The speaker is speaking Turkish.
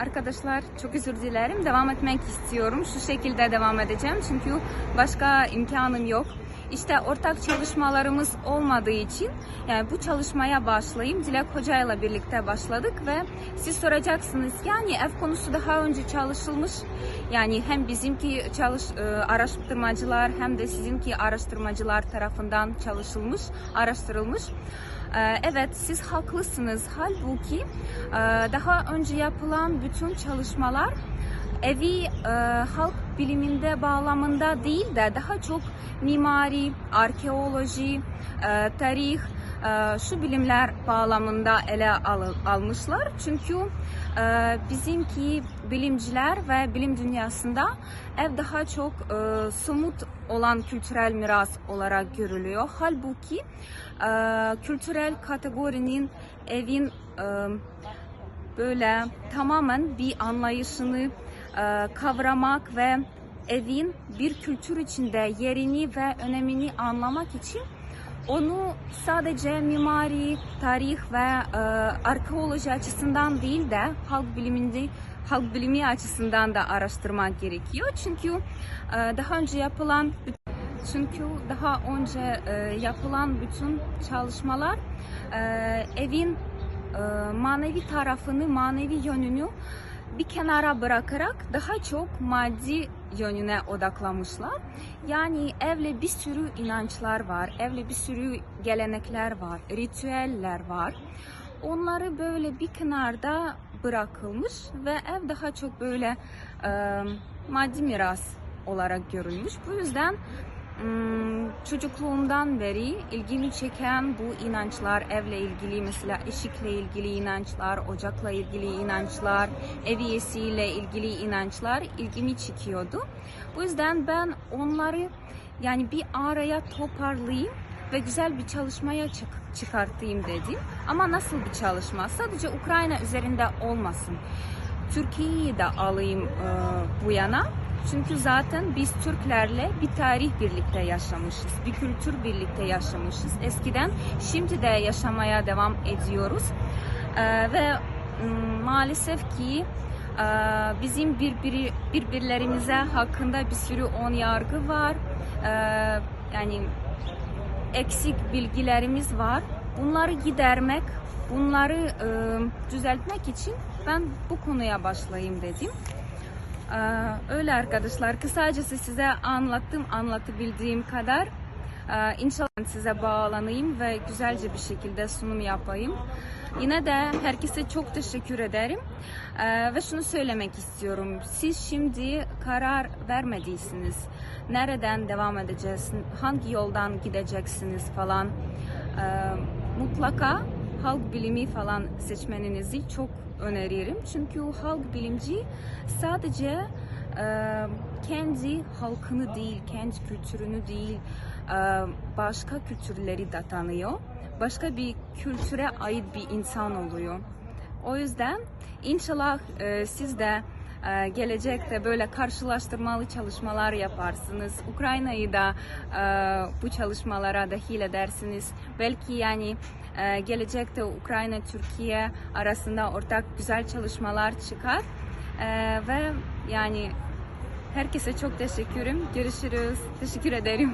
Arkadaşlar çok özür dilerim. Devam etmek istiyorum. Şu şekilde devam edeceğim. Çünkü başka imkanım yok. İşte ortak çalışmalarımız olmadığı için yani bu çalışmaya başlayayım. Dilek Hoca ile birlikte başladık ve siz soracaksınız yani ev konusu daha önce çalışılmış. Yani hem bizimki çalış e, araştırmacılar hem de sizinki araştırmacılar tarafından çalışılmış, araştırılmış. Ee, Evet siz haklısınız. Halbuki e, daha önce yapılan bütün çalışmalar evi e, halk biliminde bağlamında değil de daha çok mimari, arkeoloji, e, tarih, şu bilimler bağlamında ele al- almışlar. Çünkü e, bizimki bilimciler ve bilim dünyasında ev daha çok e, somut olan kültürel miras olarak görülüyor. Halbuki e, kültürel kategorinin evin böyle tamamen bir anlayışını kavramak ve evin bir kültür içinde yerini ve önemini anlamak için onu sadece mimari, tarih ve e, arkeoloji açısından değil de halk biliminde halk bilimi açısından da araştırmak gerekiyor. Çünkü e, daha önce yapılan çünkü daha önce e, yapılan bütün çalışmalar e, evin e, manevi tarafını, manevi yönünü bir kenara bırakarak daha çok maddi yönüne odaklamışlar. Yani evle bir sürü inançlar var, evle bir sürü gelenekler var, ritüeller var. Onları böyle bir kenarda bırakılmış ve ev daha çok böyle e, maddi miras olarak görülmüş. Bu yüzden çocukluğumdan beri ilgimi çeken bu inançlar, evle ilgili mesela ışıkla ilgili inançlar, ocakla ilgili inançlar, eviyesiyle ilgili inançlar ilgimi çekiyordu. Bu yüzden ben onları yani bir araya toparlayayım ve güzel bir çalışmaya çık- çıkartayım dedim. Ama nasıl bir çalışma? Sadece Ukrayna üzerinde olmasın. Türkiye'yi de alayım e, bu yana. Çünkü zaten biz Türklerle bir tarih birlikte yaşamışız, bir kültür birlikte yaşamışız. Eskiden, şimdi de yaşamaya devam ediyoruz. E, ve m, maalesef ki e, bizim birbiri, birbirlerimize hakkında bir sürü on yargı var. E, yani eksik bilgilerimiz var. Bunları gidermek, bunları e, düzeltmek için ben bu konuya başlayayım dedim. E, öyle arkadaşlar, kısacası size anlattım, anlatabildiğim kadar. E, inşallah size bağlanayım ve güzelce bir şekilde sunum yapayım. Yine de herkese çok teşekkür ederim. E, ve şunu söylemek istiyorum. Siz şimdi karar vermediyseniz, nereden devam edeceğiz, hangi yoldan gideceksiniz falan mutlaka halk bilimi falan seçmeninizi çok öneririm. Çünkü halk bilimci sadece e, kendi halkını değil, kendi kültürünü değil, e, başka kültürleri de tanıyor. Başka bir kültüre ait bir insan oluyor. O yüzden inşallah e, siz de gelecekte böyle karşılaştırmalı çalışmalar yaparsınız. Ukrayna'yı da e, bu çalışmalara dahil edersiniz. Belki yani e, gelecekte Ukrayna Türkiye arasında ortak güzel çalışmalar çıkar. E, ve yani herkese çok teşekkürüm. Görüşürüz. Teşekkür ederim.